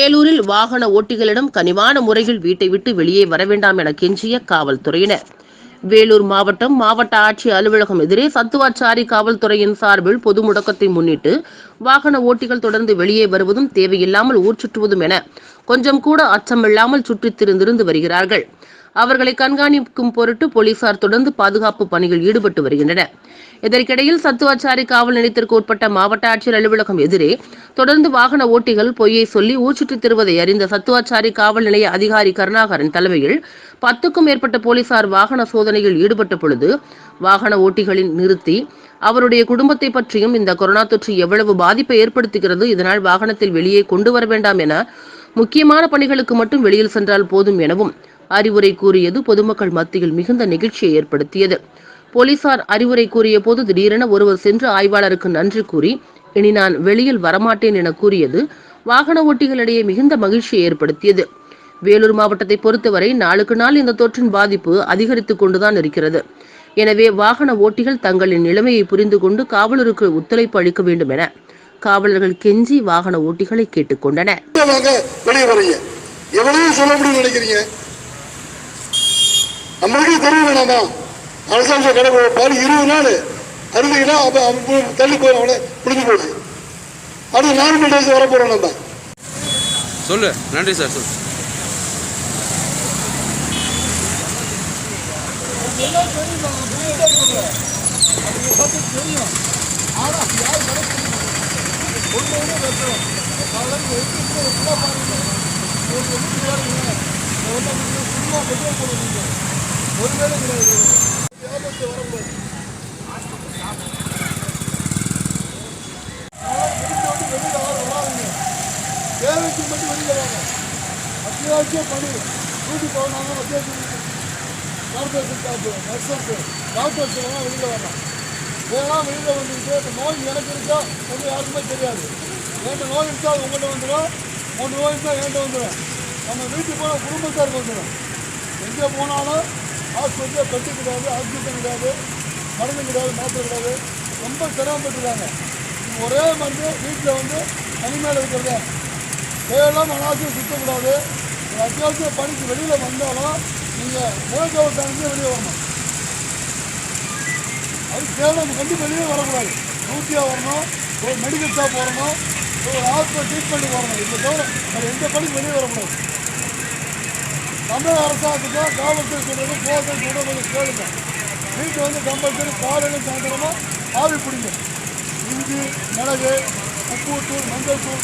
வேலூரில் வாகன ஓட்டிகளிடம் கனிவான முறையில் வீட்டை விட்டு வெளியே வர வேண்டாம் என கெஞ்சிய காவல்துறையினர். வேலூர் மாவட்டம் மாவட்ட ஆட்சி அலுவலகம் எதிரே சத்துவாச்சாரி காவல்துறையின் சார்பில் பொது முடக்கத்தை முன்னிட்டு வாகன ஓட்டிகள் தொடர்ந்து வெளியே வருவதும் தேவையில்லாமல் ஊர் சுற்றுவதும் என கொஞ்சம் கூட அச்சமில்லாமல் சுற்றித் திரிந்திருந்து வருகிறார்கள். அவர்களை கண்காணிக்கும் பொருட்டு போலீசார் தொடர்ந்து பாதுகாப்பு பணியில் ஈடுபட்டு வருகின்றனர். இதற்கிடையில் சத்துவாச்சாரி காவல் நிலையத்திற்கு உட்பட்ட மாவட்ட ஆட்சியர் அலுவலகம் எதிரே தொடர்ந்து வாகன ஓட்டிகள் பொய்யை சொல்லி ஊர் திருவதை அறிந்த சத்துவாச்சாரி காவல் நிலைய அதிகாரி கருணாகரன் தலைமையில் பத்துக்கும் மேற்பட்ட போலீசார் வாகன சோதனையில் ஈடுபட்ட பொழுது வாகன ஓட்டிகளின் நிறுத்தி அவருடைய குடும்பத்தை பற்றியும் இந்த கொரோனா தொற்று எவ்வளவு பாதிப்பை ஏற்படுத்துகிறது இதனால் வாகனத்தில் வெளியே கொண்டு வர வேண்டாம் என முக்கியமான பணிகளுக்கு மட்டும் வெளியில் சென்றால் போதும் எனவும் அறிவுரை கூறியது பொதுமக்கள் மத்தியில் மிகுந்த நெகிழ்ச்சியை ஏற்படுத்தியது. போலீசார் அறிவுரை கூறிய போது திடீரென ஒருவர் சென்று ஆய்வாளருக்கு நன்றி கூறி இனி நான் வெளியில் வரமாட்டேன் என கூறியது வாகன ஓட்டிகளிடையே மிகுந்த மகிழ்ச்சியை ஏற்படுத்தியது. வேலூர் மாவட்டத்தை பொறுத்தவரை நாளுக்கு நாள் இந்த தொற்றின் பாதிப்பு அதிகரித்துக் கொண்டுதான் இருக்கிறது. எனவே வாகன ஓட்டிகள் தங்களின் நிலைமையை புரிந்து கொண்டு காவலருக்கு ஒத்துழைப்பு அளிக்க வேண்டும் என காவலர்கள் கெஞ்சி வாகன ஓட்டிகளை கேட்டுக்கொண்டனர் வாங்க வெளியே வரீங்க எவ்வளவு சொல்ல முடியும்னு நினைக்கிறீங்க நம்மளுக்கே தெரிய வேணாமா அரசாங்க கடை பாரு இருபது நாள். அருந்தீங்கன்னா அப்ப அவன் தள்ளி போயிடும் அவனை பிடிச்சி போகுது அடுத்து நார்மல் டேஸ் வர போறோம் நம்ம. சொல்லு. நன்றி சார் சொல்லு. தேவைக்கு மட்டும் வெளியில் வாங்க அத்தியாவசிய பணி டியூட்டி போனாங்க அத்தியாவசியம் கார்பரேஷன் ஸ்டாஃப் நர்சஸ் டாக்டர்ஸ் எல்லாம் வெளியில் வரலாம் இதெல்லாம் வெளியில் வந்துட்டு இந்த நோய் எனக்கு இருக்கா ஒன்றும் யாருக்குமே தெரியாது என்கிட்ட நோய் இருக்கா அது உங்கள்கிட்ட வந்துடும் உங்க நோய் இருக்கா என்கிட்ட வந்துடும் நம்ம வீட்டுக்கு போனால் குடும்பத்தாருக்கு வந்துடும் எங்கே போனாலும் ஹாஸ்பிட்டலில் பெட்டு கிடையாது ஆக்சிஜன் கிடையாது மருந்து கிடையாது மாத்திரை கிடையாது ரொம்ப சிரமப்பட்டுருக்காங்க ஒரே மருந்து வீட்டில் வந்து தனிமையில் இருக்கிறது தேவையில்லாமல் அனாவசியம் சுற்றக்கூடாது ஒரு அத்தியாவசிய பணிக்கு வெளியில் வந்தாலும் நீங்கள் முகக்கவசம் அணிஞ்சு வெளியே வரணும். அது தேவை நம்ம வெளியே வரக்கூடாது. டியூட்டியாக வரணும் ஒரு மெடிக்கல் ஷாப் வரணும் ஒரு ஹாஸ்பிட்டல் ட்ரீட்மெண்ட் வரணும் இந்த தவிர அது எந்த பணிக்கு வெளியே வரக்கூடாது. தமிழக அரசாங்கத்துக்கும் காவல்துறை சொல்கிறது போதை சொல்கிறது கொஞ்சம் கேளுங்க. வீட்டில் வந்து கம்பல்சரி காலையில் சாயந்தரமாக ஆவி பிடிங்க. இஞ்சி மிளகு உப்பு தூள் மஞ்சள் தூள்.